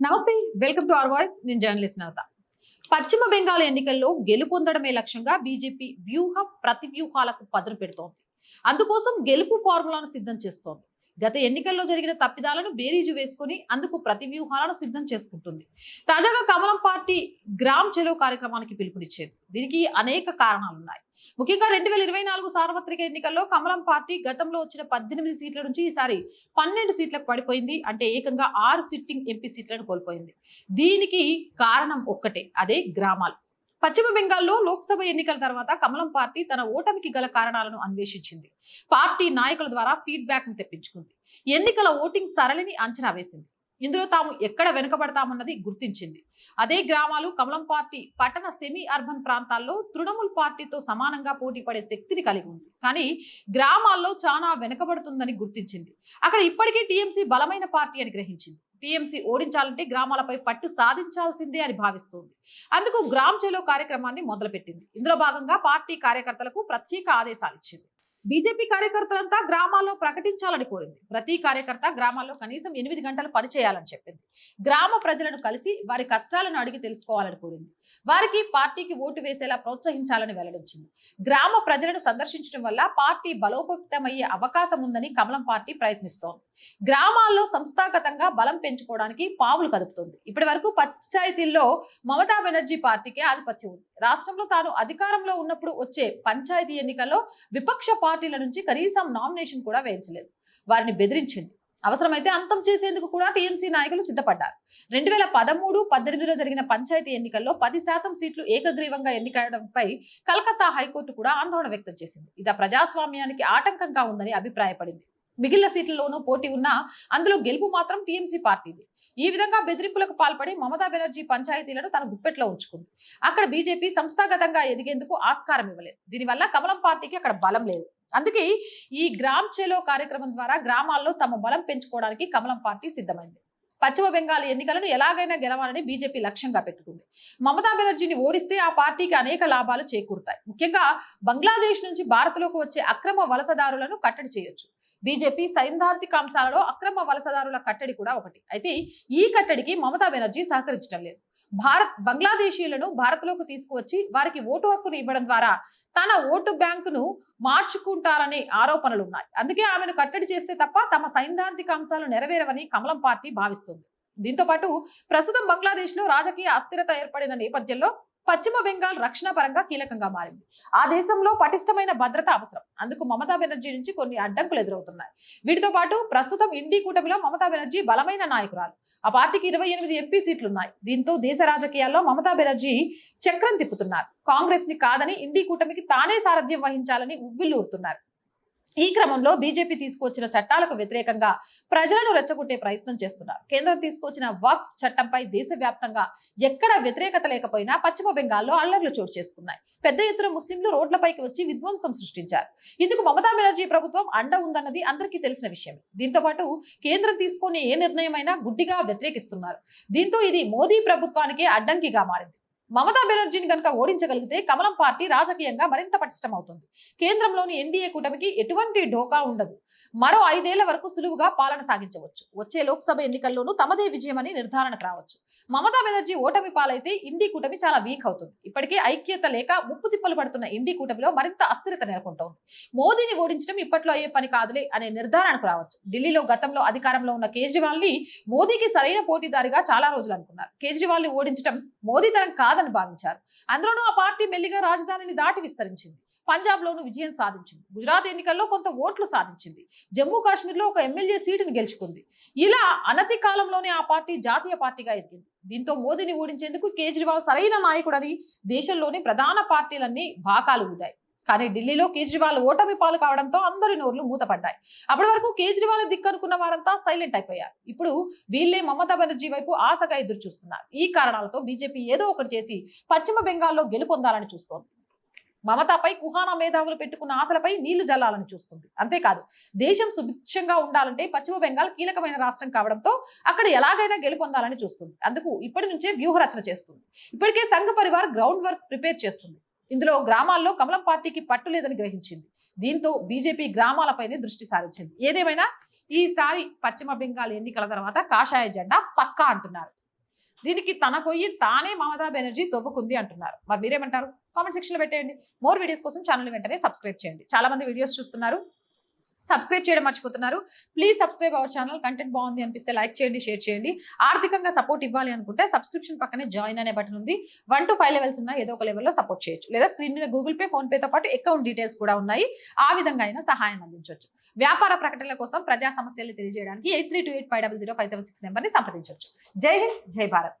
నమస్తే welcome to our voice. నేను journalist Navatha. పశ్చిమ బెంగాల్ ఎన్నికల్లో గెలుపొందడమే లక్ష్యంగా బీజేపీ వ్యూహ ప్రతి వ్యూహాలకు పదును పెడుతోంది. అందుకోసం గెలుపు ఫార్ములాను సిద్ధం చేస్తోంది. గత ఎన్నికల్లో జరిగిన తప్పిదాలను బేరీజు వేసుకుని అందుకు ప్రతి వ్యూహాలను సిద్ధం చేసుకుంటుంది. తాజాగా కమలం పార్టీ గ్రామ్ చెలో కార్యక్రమానికి పిలుపునిచ్చేది. దీనికి అనేక కారణాలున్నాయి. ముఖ్యంగా రెండు వేల ఇరవై నాలుగు సార్వత్రిక ఎన్నికల్లో కమలం పార్టీ గతంలో వచ్చిన పద్దెనిమిది సీట్ల నుంచి ఈసారి పన్నెండు సీట్లకు పడిపోయింది. అంటే ఏకంగా ఆరు సిట్టింగ్ ఎంపీ సీట్లను కోల్పోయింది. దీనికి కారణం ఒక్కటే అదే గ్రామాలు. పశ్చిమ బెంగాల్లో లోక్సభ ఎన్నికల తర్వాత కమలం పార్టీ తన ఓటమికి గల కారణాలను అన్వేషించింది. పార్టీ నాయకుల ద్వారా ఫీడ్బ్యాక్ను తెప్పించుకుంది. ఎన్నికల ఓటింగ్ సరళిని అంచనా వేసింది. ఇందులో తాము ఎక్కడ వెనుకబడతామన్నది గుర్తించింది. అదే గ్రామాలు కమలం పార్టీ పట్టణ సెమీ అర్బన్ ప్రాంతాల్లో తృణమూల్ పార్టీతో సమానంగా పోటీ పడే శక్తిని కలిగి ఉంది. కానీ గ్రామాల్లో చాలా వెనుకబడుతుందని గుర్తించింది. అక్కడ ఇప్పటికీ టీఎంసీ బలమైన పార్టీ అని గ్రహించింది. టీఎంసీ ఓడించాలంటే గ్రామాలపై పట్టు సాధించాల్సిందే అని భావిస్తోంది. అందుకు గ్రామ్ చెలో కార్యక్రమాన్ని మొదలుపెట్టింది. ఇందులో భాగంగా పార్టీ కార్యకర్తలకు ప్రత్యేక ఆదేశాలు ఇచ్చింది. బీజేపీ కార్యకర్తలంతా గ్రామాల్లో ప్రకటించాలని కోరింది. ప్రతి కార్యకర్త గ్రామాల్లో కనీసం ఎనిమిది గంటలు పనిచేయాలని చెప్పింది. గ్రామ ప్రజలను కలిసి వారి కష్టాలను అడిగి తెలుసుకోవాలని కోరింది. వారికి పార్టీకి ఓటు వేసేలా ప్రోత్సహించాలని వెల్లడించింది. గ్రామ ప్రజలను సందర్శించడం వల్ల పార్టీ బలోపేతమయ్యే అవకాశం ఉందని కమలం పార్టీ ప్రయత్నిస్తోంది. గ్రామాల్లో సంస్థాగతంగా బలం పెంచుకోవడానికి పావులు కదుపుతోంది. ఇప్పటి వరకు పంచాయతీల్లో మమతా బెనర్జీ పార్టీకే ఆధిపత్యం ఉంది. రాష్ట్రంలో తాను అధికారంలో ఉన్నప్పుడు వచ్చే పంచాయతీ ఎన్నికల్లో విపక్ష పార్టీ పార్టీల నుంచి కనీసం నామినేషన్ కూడా వేయించలేదు. వారిని బెదిరించింది. అవసరమైతే అంతం చేసేందుకు కూడా టీఎంసీ నాయకులు సిద్ధపడ్డారు. రెండు వేల పదమూడు పద్దెనిమిదిలో జరిగిన పంచాయతీ ఎన్నికల్లో పది శాతం సీట్లు ఏకగ్రీవంగా ఎన్నికడంపై కలకత్తా హైకోర్టు కూడా ఆందోళన వ్యక్తం చేసింది. ఇది ప్రజాస్వామ్యానికి ఆటంకంగా ఉందని అభిప్రాయపడింది. మిగిలిన సీట్లలోనూ పోటీ ఉన్నా అందులో గెలుపు మాత్రం టీఎంసీ పార్టీది. ఈ విధంగా బెదిరింపులకు పాల్పడి మమతా బెనర్జీ పంచాయతీలను తన గుప్పెట్లో ఉంచుకుంది. అక్కడ బీజేపీ సంస్థాగతంగా ఎదిగేందుకు ఆస్కారం ఇవ్వలేదు. దీనివల్ల కమలం పార్టీకి అక్కడ బలం లేదు. అందుకే ఈ గ్రామ్ చెలో కార్యక్రమం ద్వారా గ్రామాల్లో తమ బలం పెంచుకోవడానికి కమలం పార్టీ సిద్ధమైంది. పశ్చిమ బెంగాల్ ఎన్నికలను ఎలాగైనా గెలవాలని బీజేపీ లక్ష్యంగా పెట్టుకుంది. మమతా బెనర్జీని ఓడిస్తే ఆ పార్టీకి అనేక లాభాలు చేకూరుతాయి. ముఖ్యంగా బంగ్లాదేశ్ నుంచి భారత్లోకి వచ్చే అక్రమ వలసదారులను కట్టడి చేయొచ్చు. బీజేపీ సైద్ధాంతిక అంశాలలో అక్రమ వలసదారుల కట్టడి కూడా ఒకటి. అయితే ఈ కట్టడికి మమతా బెనర్జీ సహకరించడం లేదు. భారత్ బంగ్లాదేశీయులను భారత్లోకి తీసుకువచ్చి వారికి ఓటు హక్కును ఇవ్వడం ద్వారా తన ఓటు బ్యాంకును మార్చుకుంటారనే ఆరోపణలు ఉన్నాయి అందుకే ఆమెను కట్టడి చేస్తే తప్ప తమ సైద్ధాంతిక అంశాలు నెరవేరవని కమలం పార్టీ భావిస్తుంది. దీంతో పాటు ప్రస్తుతం బంగ్లాదేశ్లో రాజకీయ అస్థిరత ఏర్పడిన నేపథ్యంలో పశ్చిమ బెంగాల్ రక్షణ పరంగా కీలకంగా మారింది. ఆ దేశంలో పటిష్టమైన భద్రత అవసరం. అందుకు మమతా బెనర్జీ నుంచి కొన్ని అడ్డంకులు ఎదురవుతున్నాయి. వీటితో పాటు ప్రస్తుతం ఇండి కూటమిలో మమతా బెనర్జీ బలమైన నాయకురాలు. ఆ పార్టీకి ఇరవై ఎనిమిది ఎంపీ సీట్లు ఉన్నాయి దీంతో దేశ రాజకీయాల్లో మమతా బెనర్జీ చక్రం తిప్పుతున్నారు. కాంగ్రెస్ని కాదని ఇండి కూటమికి తానే సారథ్యం వహించాలని ఉవ్విల్లూరుతున్నారు ఈ క్రమంలో బీజేపీ తీసుకొచ్చిన చట్టాలకు వ్యతిరేకంగా ప్రజలను రెచ్చగొట్టే ప్రయత్నం చేస్తున్నారు. కేంద్రం తీసుకొచ్చిన వక్ఫ్ చట్టంపై దేశవ్యాప్తంగా ఎక్కడ వ్యతిరేకత లేకపోయినా పశ్చిమ బెంగాల్లో అల్లర్లు చోటు చేసుకున్నాయి. పెద్ద ఎత్తున ముస్లింలు రోడ్లపైకి వచ్చి విధ్వంసం సృష్టించారు. ఇందుకు మమతా బెనర్జీ ప్రభుత్వం అండ ఉందన్నది అందరికీ తెలిసిన విషయం దీంతో పాటు కేంద్రం తీసుకునే ఏ నిర్ణయమైనా గుడ్డిగా వ్యతిరేకిస్తున్నారు. దీంతో ఇది మోదీ ప్రభుత్వానికే అడ్డంకిగా మారింది. మమతా బెనర్జీని కనుక ఓడించగలిగితే కమలం పార్టీ రాజకీయంగా మరింత పటిష్టం అవుతుంది కేంద్రంలోని ఎన్డీఏ కూటమికి ఎటువంటి ఢోకా ఉండదు. మరో ఐదేళ్ళ వరకు సులువుగా పాలన సాగించవచ్చు. వచ్చే లోక్సభ ఎన్నికల్లోనూ తమదే విజయమని నిర్ధారణకు రావచ్చు. మమతా బెనర్జీ ఓటమి పాలైతే ఇండి కూటమి చాలా వీక్ అవుతుంది. ఇప్పటికే ఐక్యత లేక ముప్పు తిప్పలు పడుతున్న ఇండి కూటమిలో మరింత అస్థిరత నెలకొంటోంది. మోదీని ఓడించడం ఇప్పట్లో అయ్యే పని కాదులే అనే నిర్ధారణకు రావచ్చు. ఢిల్లీలో గతంలో అధికారంలో ఉన్న కేజ్రీవాల్ని మోదీకి సరైన పోటీదారిగా చాలా రోజులు అనుకున్నారు. కేజ్రీవాల్ని ఓడించడం మోదీ తరం కాదని భావించారు. అందులోనూ ఆ పార్టీ మెల్లిగా రాజధానిని దాటి విస్తరించింది. పంజాబ్లోనూ విజయం సాధించింది. గుజరాత్ ఎన్నికల్లో కొంత ఓట్లు సాధించింది. జమ్మూ కాశ్మీర్లో ఒక ఎమ్మెల్యే సీటును గెలుచుకుంది. ఇలా అనతి కాలంలోనే ఆ పార్టీ జాతీయ పార్టీగా ఎదిగింది. దీంతో మోదీని ఓడించేందుకు కేజ్రీవాల్ సరైన నాయకుడని దేశంలోని ప్రధాన పార్టీలన్నీ బాకాలు ఊదాయి. కానీ ఢిల్లీలో కేజ్రీవాల్ ఓటమి పాలు కావడంతో అందరి నోర్లు మూతపడ్డాయి. అప్పటి వరకు కేజ్రీవాల్ దిక్కనుకున్న వారంతా సైలెంట్ అయిపోయారు. ఇప్పుడు వీళ్ళే మమతా బెనర్జీ వైపు ఆశగా ఎదురు చూస్తున్నారు ఈ కారణాలతో బీజేపీ ఏదో ఒకటి చేసి పశ్చిమ బెంగాల్లో గెలుపొందాలని చూస్తోంది. మమతాపై కుహానా మేధావులు పెట్టుకున్న ఆశలపై నీళ్ళు జల్లాలని చూస్తుంది. అంతేకాదు దేశం సుభిక్షంగా ఉండాలంటే పశ్చిమ బెంగాల్ కీలకమైన రాష్ట్రం కావడంతో అక్కడ ఎలాగైనా గెలుపొందాలని చూస్తుంది. అందుకు ఇప్పటి నుంచే వ్యూహరచన చేస్తుంది. ఇప్పటికే సంఘ పరివార్ గ్రౌండ్ వర్క్ ప్రిపేర్ చేస్తుంది. ఇందులో గ్రామాల్లో కమలం పార్టీకి పట్టు లేదని గ్రహించింది. దీంతో బీజేపీ గ్రామాలపైనే దృష్టి సారించింది. ఏదేమైనా ఈసారి పశ్చిమ బెంగాల్ ఎన్నికల తర్వాత కాషాయ జెండా పక్కా అంటున్నారు. దీనికి తన కొయ్యి తానే మమతా బెనర్జీ తవ్వుకుంది అంటున్నారు. మరి మీరేమంటారు? కామెంట్ సెక్షన్లో పెట్టేయండి. మోర్ వీడియోస్ కోసం ఛానల్ వెంటనే సబ్స్క్రైబ్ చేయండి. చాలా మంది వీడియోస్ చూస్తున్నారు. సబ్స్క్రైబ్ చేయడం మర్చిపోతున్నారు. Please subscribe our channel content బాగుంది అనిపిస్తే లైక్ చేయండి షేర్ చేయండి. ఆర్థికంగా సపోర్ట్ ఇవ్వాలి అనుకుంటే సబ్స్క్రిప్షన్ పక్కనే జాయిన్ అనే బటన్ ఉంది. వన్ టు ఫైవ్ లెవెల్స్ ఉన్నాయి. ఏదో ఒక లెవెల్లో సపోర్ట్ చేయొచ్చు. లేదా స్క్రీన్ మీద గూగుల్ పే ఫోన్ పేతో పాటు అకౌంట్ డీటెయిల్స్ కూడా ఉన్నాయి. ఆ విధంగా అయినా సహాయం అందించవచ్చు వ్యాపార ప్రకటనల కోసం ప్రజా సమస్యలు తెలియజేయడానికి eight three two eight five double zero five seven six నెంబర్ని సంప్రదించవచ్చు జై హింద్ జై భారత్.